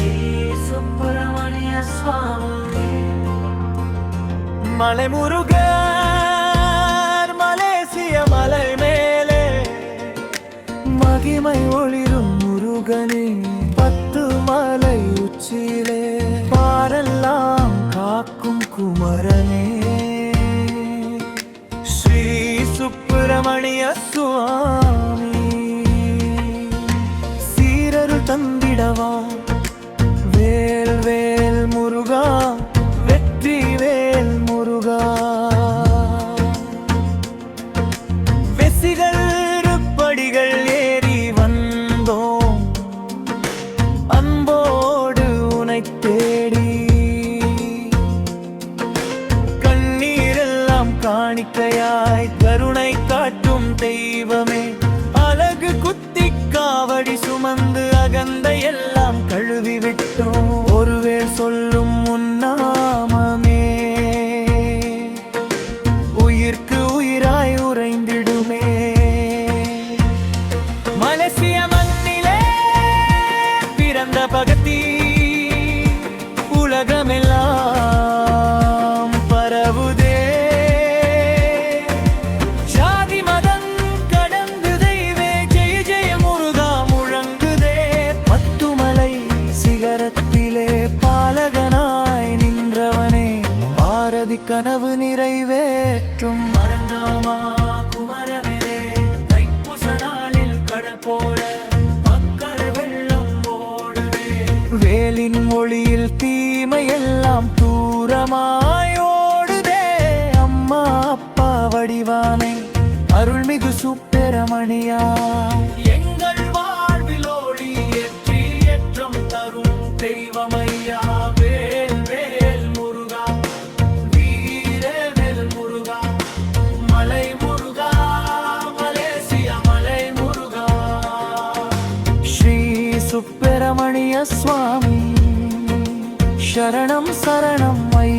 ஸ்ரீ சுப்பிரமணிய சுவாமி. மலைமுருகர் மலேசிய மலை மேலே மகிமை ஒளிரும் முருகனே பத்து மலை உச்சியிலே பாரெல்லாம் காக்கும் குமரனே. ஸ்ரீ சுப்பிரமணிய சுவாமி சீரரு தந்திடவா? தேடி கண்ணீரெல்லாம் காணிக்கையாய் கருணை காட்டும் தெய்வமே. அழகு குத்தி காவடி சுமந்து அகந்த எல்லாம் கழுவி விட்டோம் ஒருவேள் சொல்லும் உன்னாமமே. உயிர்க்கு உயிராய் உறைந்திடுமே. மலேசிய மண்ணிலே பிறந்த பகத்தீ உலகமெல்லாம் பரவுதே. ஜாதி மதம் கடந்து தெய்வே ஜெய ஜெய முருகா முழங்குதே. பத்துமலை சிகரத்திலே பாலகனாய் நின்றவனே. பாரதி கனவு நிறைவேற்றும் வேலின் ஒளியில் தீமையெல்லாம் தூரமாயோடுதே அம்மா அப்பா வடிவானை. அருள்மிகு சுப்பிரமணியா. எங்கள் வாழ்வில் ஒளி ஏற்றி ஏற்றம் தரும் தெய்வமையா சுப்பிரமணிய சுவாமி சரணம் சரணம் ஐயா